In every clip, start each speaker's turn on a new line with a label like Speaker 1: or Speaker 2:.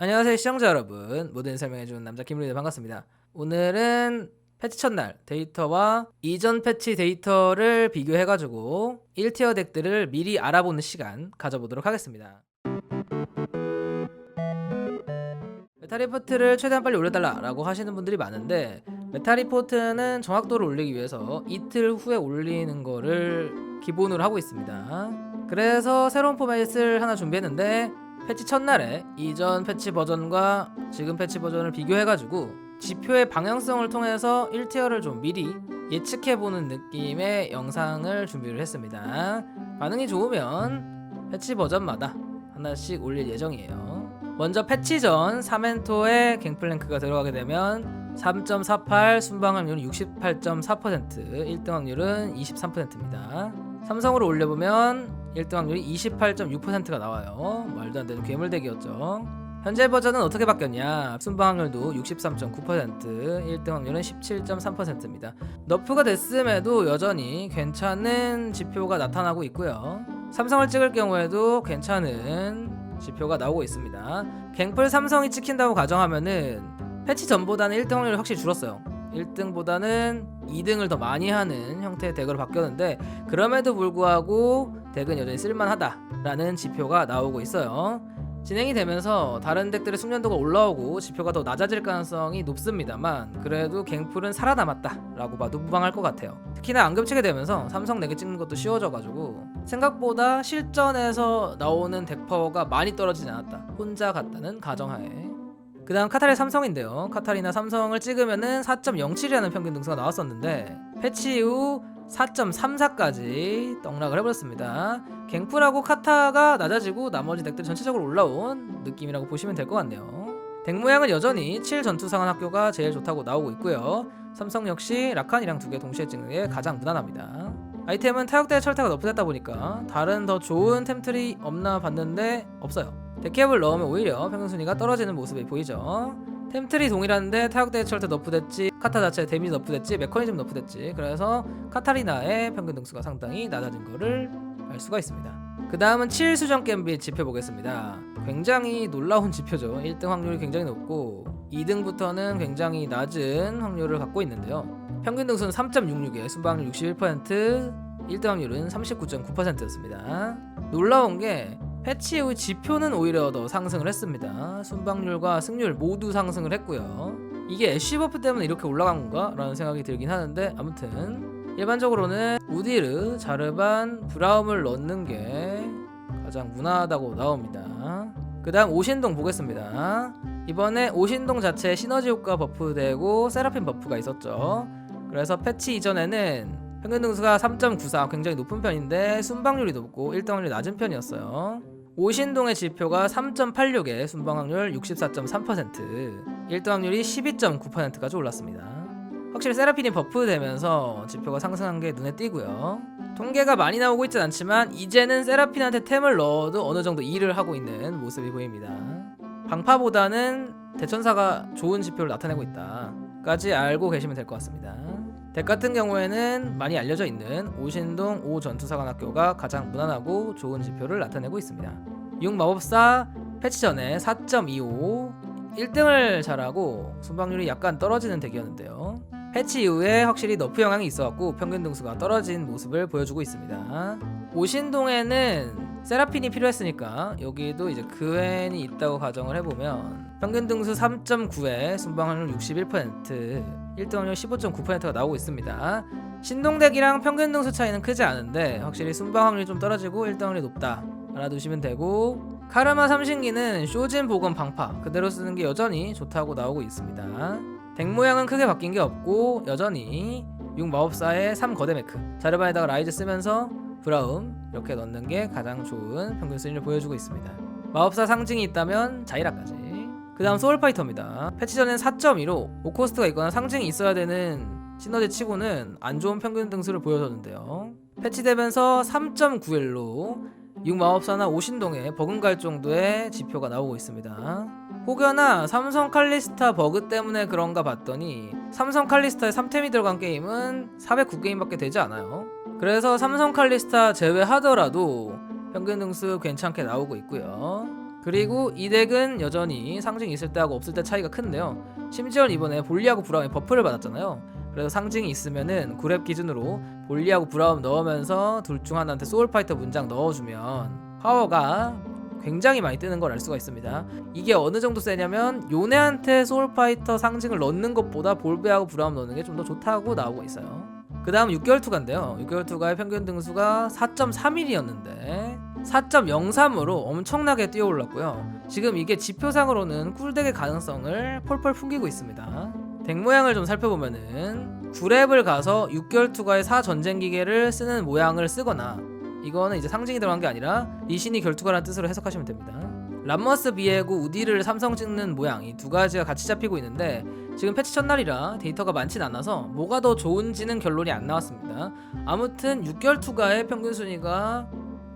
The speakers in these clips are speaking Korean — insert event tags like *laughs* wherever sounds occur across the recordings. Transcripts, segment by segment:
Speaker 1: 안녕하세요 시청자 여러분. 모든 설명해주는 남자 김루이드 반갑습니다. 오늘은 패치 첫날 데이터와 이전 패치 데이터를 비교해가지고 1티어 덱들을 미리 알아보는 시간 가져보도록 하겠습니다. 메타리포트를 최대한 빨리 올려달라 라고 하시는 분들이 많은데 메타리포트는 정확도를 올리기 위해서 이틀 후에 올리는 거를 기본으로 하고 있습니다. 그래서 새로운 포맷을 하나 준비했는데 패치 첫날에 이전 패치 버전과 지금 패치 버전을 비교해가지고 지표의 방향성을 통해서 1티어를 좀 미리 예측해보는 느낌의 영상을 준비를 했습니다. 반응이 좋으면 패치 버전마다 하나씩 올릴 예정이에요. 먼저 패치 전 3엔토에 갱플랭크가 들어가게 되면 3.48 순방 확률은 68.4% 1등 확률은 23%입니다. 삼성으로 올려보면 1등 확률이 28.6%가 나와요. 말도 안 되는 괴물덱이었죠. 현재 버전은 어떻게 바뀌었냐? 순방 확률도 63.9%, 1등 확률은 17.3%입니다. 너프가 됐음에도 여전히 괜찮은 지표가 나타나고 있고요. 삼성을 찍을 경우에도 괜찮은 지표가 나오고 있습니다. 갱플 삼성이 찍힌다고 가정하면은 패치 전보다는 1등 확률이 확실히 줄었어요. 1등보다는 2등을 더 많이 하는 형태의 덱으로 바뀌었는데 그럼에도 불구하고 덱은 여전히 쓸만하다라는 지표가 나오고 있어요. 진행이 되면서 다른 덱들의 숙련도가 올라오고 지표가 더 낮아질 가능성이 높습니다만 그래도 갱플은 살아남았다라고 봐도 무방할 것 같아요. 특히나 안 겹치게 되면서 삼성 4개 찍는 것도 쉬워져가지고 생각보다 실전에서 나오는 덱 파워가 많이 떨어지지 않았다. 혼자 갔다는 가정하에 그 다음 카타리 삼성인데요. 카타리나 삼성을 찍으면은 4.07이라는 평균 등수가 나왔었는데 패치 이후 4.34까지 떡락을 해버렸습니다. 갱플하고 카타가 낮아지고 나머지 덱들이 전체적으로 올라온 느낌이라고 보시면 될 것 같네요. 덱 모양은 여전히 7 전투 상한 학교가 제일 좋다고 나오고 있고요. 삼성 역시 라칸이랑 두 개 동시에 찍는 게 가장 무난합니다. 아이템은 타격대 철퇴가 너프됐다 보니까 다른 더 좋은 템틀이 없나 봤는데 없어요. 데캡을 넣으면 오히려 평균 순위가 떨어지는 모습이 보이죠. 템틀이 동일한데 타격대 철퇴 너프됐지 카타 자체 데미지 너프됐지 메커니즘 너프됐지 그래서 카타리나의 평균 등수가 상당히 낮아진 거를 알 수가 있습니다. 그 다음은 7수정 겜빗 지표 보겠습니다. 굉장히 놀라운 지표죠. 1등 확률이 굉장히 높고 2등부터는 굉장히 낮은 확률을 갖고 있는데요. 평균 등수는 3.66에 순방률 61%, 1등 확률은 39.9%였습니다. 놀라운 게 패치 후 지표는 오히려 더 상승을 했습니다. 순방률과 승률 모두 상승을 했고요. 이게 애쉬 버프 때문에 이렇게 올라간 건가? 라는 생각이 들긴 하는데 아무튼 일반적으로는 우디르, 자르반, 브라움을 넣는 게 가장 무난하다고 나옵니다. 그 다음 오신동 보겠습니다. 이번에 오신동 자체에 시너지 효과 버프되고 세라핀 버프가 있었죠. 그래서 패치 이전에는 평균 등수가 3.94 굉장히 높은 편인데 순방률이 높고 1등 확률이 낮은 편이었어요. 오신동의 지표가 3.86에 순방 확률 64.3%, 1등 확률이 12.9%까지 올랐습니다. 확실히 세라핀이 버프되면서 지표가 상승한 게 눈에 띄고요. 통계가 많이 나오고 있진 않지만 이제는 세라핀한테 템을 넣어도 어느 정도 일을 하고 있는 모습이 보입니다. 방파보다는 대천사가 좋은 지표를 나타내고 있다까지 알고 계시면 될 것 같습니다. 덱 같은 경우에는 많이 알려져 있는 오신동 5 전투사관학교가 가장 무난하고 좋은 지표를 나타내고 있습니다. 6 마법사 패치 전에 4.25 1등을 잘하고 순방률이 약간 떨어지는 덱이었는데요. 패치 이후에 확실히 너프 영향이 있어갖고 평균 등수가 떨어진 모습을 보여주고 있습니다. 오신동에는 세라핀이 필요했으니까 여기도 이제 그웬이 있다고 가정을 해보면 평균 등수 3.9에 순방 확률 61% 1등 확률 15.9%가 나오고 있습니다. 신동덱이랑 평균 등수 차이는 크지 않은데 확실히 순방 확률이 좀 떨어지고 1등 확률이 높다 알아두시면 되고 카르마 삼신기는 쇼진 복원 방파 그대로 쓰는 게 여전히 좋다고 나오고 있습니다. 덱 모양은 크게 바뀐 게 없고 여전히 6 마법사의 3 거대 메크 자르반에다가 라이즈 쓰면서 브라움 이렇게 넣는 게 가장 좋은 평균 수준을 보여주고 있습니다. 마법사 상징이 있다면 자이라까지. 그 다음 소울파이터입니다. 패치 전엔 4.2로 5코스트가 있거나 상징이 있어야 되는 시너지 치고는 안 좋은 평균 등수를 보여줬는데요. 패치되면서 3.91로 6마법사나 오신동에 버금갈 정도의 지표가 나오고 있습니다. 혹여나 삼성 칼리스타 버그 때문에 그런가 봤더니 삼성 칼리스타에 3템이 들어간 게임은 409게임밖에 되지 않아요. 그래서 삼성 칼리스타 제외하더라도 평균 등수 괜찮게 나오고 있고요. 그리고 이 덱은 여전히 상징이 있을 때하고 없을 때 차이가 큰데요. 심지어 이번에 볼리하고 브라움이 버프를 받았잖아요. 그래서 상징이 있으면은 구랩 기준으로 볼리하고 브라움 넣으면서 둘 중 하나한테 소울파이터 문장 넣어주면 파워가 굉장히 많이 뜨는 걸 알 수가 있습니다. 이게 어느 정도 세냐면 요네한테 소울파이터 상징을 넣는 것보다 볼베하고 브라움 넣는 게 좀 더 좋다고 나오고 있어요. 그 다음 6개월 투가인데요. 6개월 투가의 평균 등수가 4.31이었는데 4.03으로 엄청나게 뛰어올랐고요. 지금 이게 지표상으로는 꿀덱의 가능성을 펄펄 풍기고 있습니다. 덱 모양을 좀 살펴보면은 9랩을 가서 6개월 투가의 4전쟁 기계를 쓰는 모양을 쓰거나 이거는 이제 상징이 들어간 게 아니라 리신이 결투가라는 뜻으로 해석하시면 됩니다. 람머스 비에고 우디를 삼성 찍는 모양 이 두 가지가 같이 잡히고 있는데 지금 패치 첫날이라 데이터가 많진 않아서 뭐가 더 좋은지는 결론이 안 나왔습니다. 아무튼 6개월 투가의 평균 순위가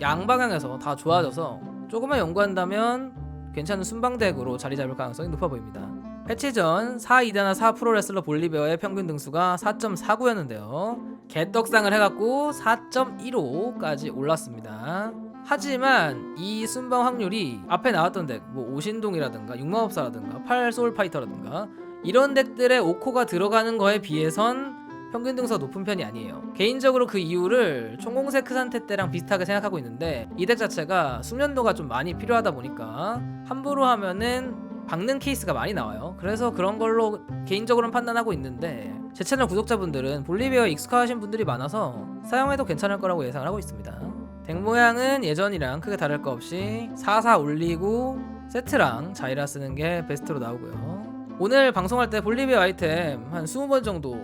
Speaker 1: 양방향에서 다 좋아져서 조금만 연구한다면 괜찮은 순방덱으로 자리 잡을 가능성이 높아 보입니다. 패치 전 4이다나 4 프로레슬러 볼리베어의 평균 등수가 4.49였는데요. 개떡상을 해갖고 4.15까지 올랐습니다. 하지만 이 순방 확률이 앞에 나왔던 덱, 뭐 오신동이라든가 육마법사라든가 팔소울파이터라든가 이런 덱들의 오코가 들어가는 거에 비해선 평균 등수가 높은 편이 아니에요. 개인적으로 그 이유를 총공세 크산테 때랑 비슷하게 생각하고 있는데 이 덱 자체가 숙련도가 좀 많이 필요하다 보니까 함부로 하면은 박는 케이스가 많이 나와요. 그래서 그런 걸로 개인적으로는 판단하고 있는데 제 채널 구독자분들은 볼리비아 익숙하신 분들이 많아서 사용해도 괜찮을 거라고 예상을 하고 있습니다. 덱 모양은 예전이랑 크게 다를 거 없이 44 올리고 세트랑 자이라 쓰는 게 베스트로 나오고요. 오늘 방송할 때 볼리비아 아이템 한 20번 정도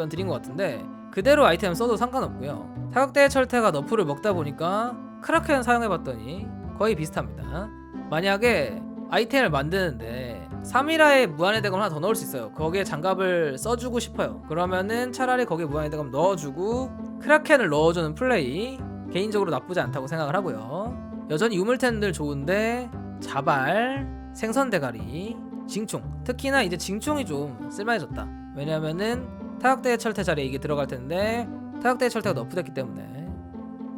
Speaker 1: 답변 드린 것 같은데 그대로 아이템 써도 상관없고요. 사격대의 철퇴가 너프를 먹다 보니까 크라켄 사용해봤더니 거의 비슷합니다. 만약에 아이템을 만드는데 3일화에 무한의 대검 하나 더 넣을 수 있어요. 거기에 장갑을 써주고 싶어요. 그러면은 차라리 거기에 무한의 대검 넣어주고 크라켄을 넣어주는 플레이 개인적으로 나쁘지 않다고 생각을 하고요. 여전히 유물템들 좋은데 자발, 생선 대가리, 징총 특히나 이제 징총이 좀 쓸만해졌다. 왜냐면은 타격대의 철퇴 자리에 이게 들어갈 텐데 타격대의 철퇴가 너프됐기 때문에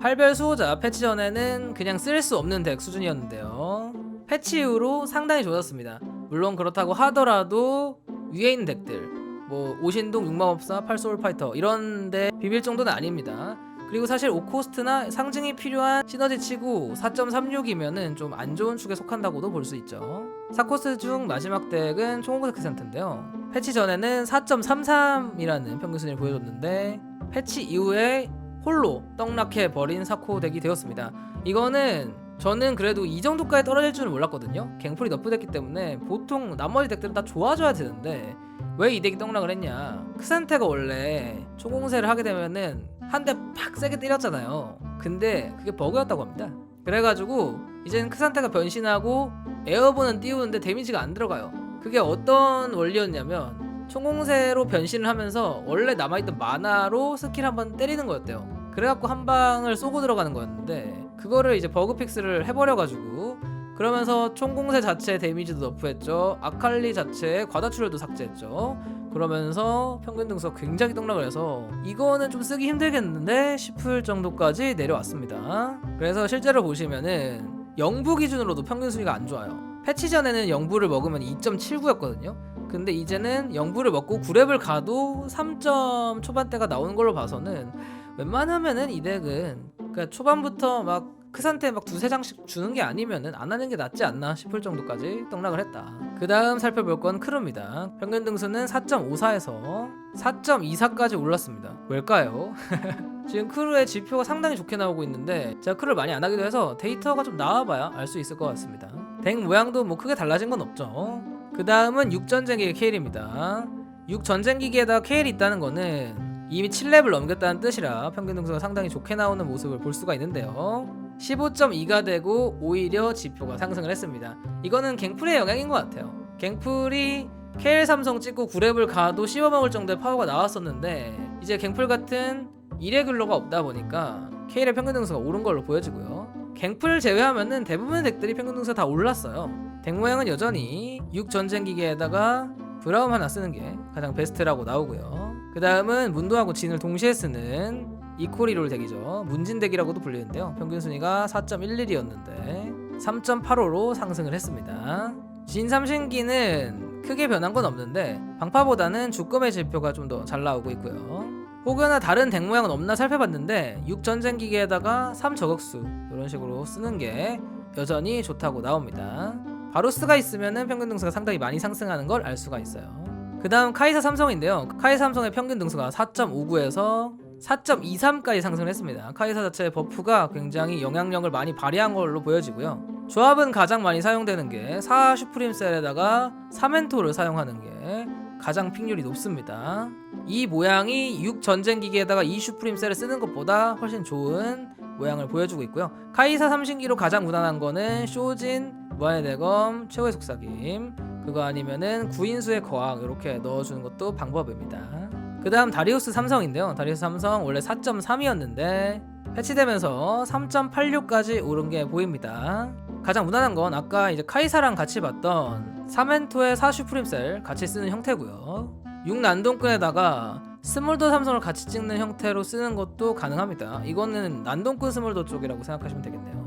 Speaker 1: 팔별 수호자 패치 전에는 그냥 쓸 수 없는 덱 수준이었는데요. 패치 이후로 상당히 좋아졌습니다. 물론 그렇다고 하더라도 위에 있는 덱들 뭐 오신동 육마법사 팔소울파이터 이런데 비빌 정도는 아닙니다. 그리고 사실 오코스트나 상징이 필요한 시너지 치고 4.36이면은 좀 안 좋은 축에 속한다고도 볼 수 있죠. 사코스 중 마지막 덱은 총공색 크센트인데요. 패치 전에는 4.33이라는 평균 순위를 보여줬는데 패치 이후에 홀로 떡락해 버린 사코 덱이 되었습니다. 이거는 저는 그래도 이 정도까지 떨어질 줄은 몰랐거든요. 갱플이 너프됐기 때문에 보통 나머지 덱들은 다 좋아져야 되는데 왜 이 덱이 떡락을 했냐? 크산테가 원래 초공세를 하게 되면은 한 대 팍 세게 때렸잖아요. 근데 그게 버그였다고 합니다. 그래가지고 이제는 크산테가 변신하고 에어본은 띄우는데 데미지가 안 들어가요. 그게 어떤 원리였냐면 총공세로 변신을 하면서 원래 남아있던 마나로 스킬 한번 때리는 거였대요. 그래갖고 한 방을 쏘고 들어가는 거였는데 그거를 이제 버그 픽스를 해버려가지고 그러면서 총공세 자체 데미지도 너프했죠. 아칼리 자체의 과다출혈도 삭제했죠. 그러면서 평균 등수가 굉장히 떡락을 해서 이거는 좀 쓰기 힘들겠는데 싶을 정도까지 내려왔습니다. 그래서 실제로 보시면은 영부 기준으로도 평균 순위가 안 좋아요. 패치 전에는 영부를 먹으면 2.79였거든요. 근데 이제는 영부를 먹고 9렙을 가도 3점 초반대가 나오는 걸로 봐서는 웬만하면은 이 덱은 그러니까 초반부터 막 크산테 막 두세 장씩 주는 게 아니면은 안 하는 게 낫지 않나 싶을 정도까지 떡락을 했다. 그 다음 살펴볼 건 크루입니다. 평균 등수는 4.54에서 4.24까지 올랐습니다. 왜일까요? *laughs* 지금 크루의 지표가 상당히 좋게 나오고 있는데 제가 크루를 많이 안 하기도 해서 데이터가 좀 나와봐야 알 수 있을 것 같습니다. 덱 모양도 뭐 크게 달라진 건 없죠. 그 다음은 6전쟁기의 KL입니다. 6전쟁기기에다 KL이 있다는 거는 이미 7렙을 넘겼다는 뜻이라 평균 등수가 상당히 좋게 나오는 모습을 볼 수가 있는데요. 15.2가 되고 오히려 지표가 상승을 했습니다. 이거는 갱플의 영향인 것 같아요. 갱플이 KL 삼성 찍고 9렙을 가도 씹어먹을 정도의 파워가 나왔었는데 이제 갱플 같은 이레글러가 없다 보니까 KL의 평균 등수가 오른 걸로 보여지고요. 갱플 제외하면은 대부분의 덱들이 평균 등수가 다 올랐어요. 덱 모양은 여전히 6 전쟁 기계에다가 브라움 하나 쓰는 게 가장 베스트라고 나오고요. 그 다음은 문도하고 진을 동시에 쓰는 이코리롤 덱이죠. 문진 덱이라고도 불리는데요. 평균 순위가 4.11이었는데 3.85로 상승을 했습니다. 진 삼신기는 크게 변한 건 없는데 방파보다는 주검의 지표가 좀 더 잘 나오고 있고요. 혹여나 다른 덱 모양은 없나 살펴봤는데 6 전쟁 기계에다가 3 저격수 이런 식으로 쓰는 게 여전히 좋다고 나옵니다. 바루스가 있으면은 평균 등수가 상당히 많이 상승하는 걸 알 수가 있어요. 그 다음 카이사 삼성인데요. 카이사 삼성의 평균 등수가 4.59에서 4.23까지 상승을 했습니다. 카이사 자체의 버프가 굉장히 영향력을 많이 발휘한 걸로 보여지고요. 조합은 가장 많이 사용되는 게 4 슈프림 셀에다가 3멘토를 사용하는 게 가장 픽률이 높습니다. 이 모양이 6 전쟁 기계에다가 2 슈프림 셀을 쓰는 것보다 훨씬 좋은 모양을 보여주고 있고요. 카이사 삼신기로 가장 무난한 거는 쇼진, 무한의 대검, 최후의 속삭임, 그거 아니면은 구인수의 거왕 이렇게 넣어주는 것도 방법입니다. 그 다음 다리우스 삼성인데요. 다리우스 삼성 원래 4.3이었는데 패치되면서 3.86까지 오른 게 보입니다. 가장 무난한 건 아까 이제 카이사랑 같이 봤던 사멘토의 4슈프림셀 같이 쓰는 형태고요. 6난동끈에다가 스몰더 삼성을 같이 찍는 형태로 쓰는 것도 가능합니다. 이거는 난동끈 스몰더 쪽이라고 생각하시면 되겠네요.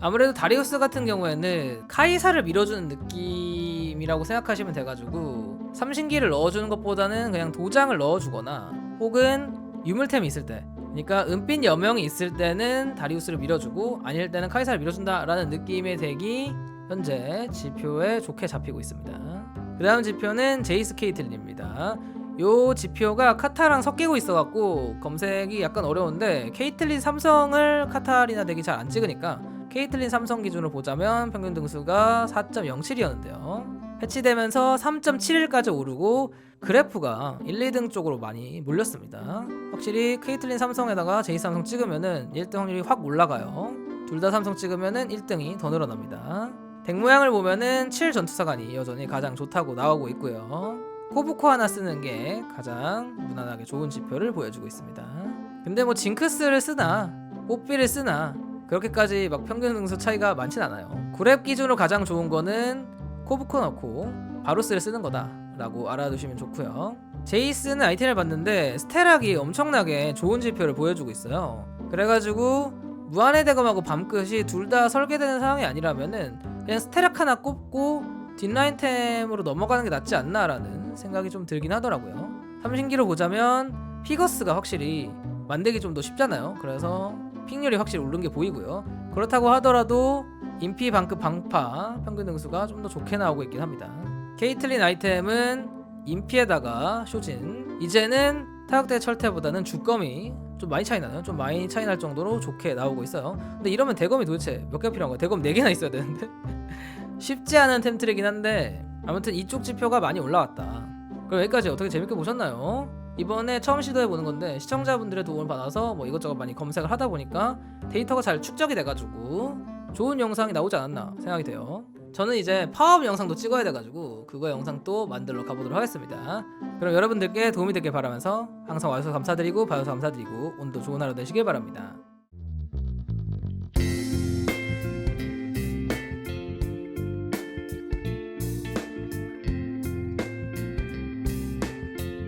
Speaker 1: 아무래도 다리우스 같은 경우에는 카이사를 밀어주는 느낌이라고 생각하시면 돼가지고 삼신기를 넣어주는 것보다는 그냥 도장을 넣어주거나 혹은 유물템이 있을 때 그러니까 은빛 여명이 있을 때는 다리우스를 밀어주고 아닐 때는 카이사를 밀어준다라는 느낌의 덱이 현재 지표에 좋게 잡히고 있습니다. 그 다음 지표는 제이스 케이틀린입니다. 요 지표가 카타랑 섞이고 있어갖고 검색이 약간 어려운데 케이틀린 삼성을 카타리나 덱이 잘 안 찍으니까 케이틀린 삼성 기준으로 보자면 평균 등수가 4.07이었는데요. 패치되면서 3.71까지 오르고 그래프가 1, 2등 쪽으로 많이 몰렸습니다. 확실히 케이틀린 삼성에다가 제이 삼성 찍으면은 1등 확률이 확 올라가요. 둘 다 삼성 찍으면은 1등이 더 늘어납니다. 덱 모양을 보면은 7 전투사관이 여전히 가장 좋다고 나오고 있고요. 코브코 하나 쓰는 게 가장 무난하게 좋은 지표를 보여주고 있습니다. 근데 뭐 징크스를 쓰나 뽀삐를 쓰나 그렇게까지 막 평균 등수 차이가 많진 않아요. 그랩 기준으로 가장 좋은 거는 코브코 넣고 바루스를 쓰는 거다라고 알아두시면 좋고요. 제이스는 아이템을 봤는데 스테락이 엄청나게 좋은 지표를 보여주고 있어요. 그래가지고 무한의 대검하고 밤끝이 둘 다 설계되는 상황이 아니라면은 그냥 스테락 하나 꼽고 뒷라인템으로 넘어가는 게 낫지 않나라는 생각이 좀 들긴 하더라고요. 삼신기로 보자면 피거스가 확실히 만들기 좀 더 쉽잖아요. 그래서 픽률이 확실히 오른 게 보이고요. 그렇다고 하더라도 인피 방급 방파 평균 등수가 좀 더 좋게 나오고 있긴 합니다. 케이틀린 아이템은 인피에다가 쇼진 이제는 타격대 철퇴보다는 주검이 좀 많이 차이 나요. 좀 많이 차이 날 정도로 좋게 나오고 있어요. 근데 이러면 대검이 도대체 몇 개 필요한 거야? 대검 4개나 있어야 되는데 쉽지 않은 템트리긴 한데 아무튼 이쪽 지표가 많이 올라왔다. 그럼 여기까지 어떻게 재밌게 보셨나요? 이번에 처음 시도해 보는 건데 시청자분들의 도움을 받아서 뭐 이것저것 많이 검색을 하다 보니까 데이터가 잘 축적이 돼가지고 좋은 영상이 나오지 않았나 생각이 돼요. 저는 이제 파업 영상도 찍어야 돼가지고 그거 영상 또 만들러 가보도록 하겠습니다. 그럼 여러분들께 도움이 되길 바라면서 항상 와주셔서 감사드리고 봐주셔서 감사드리고 오늘도 좋은 하루 되시길 바랍니다.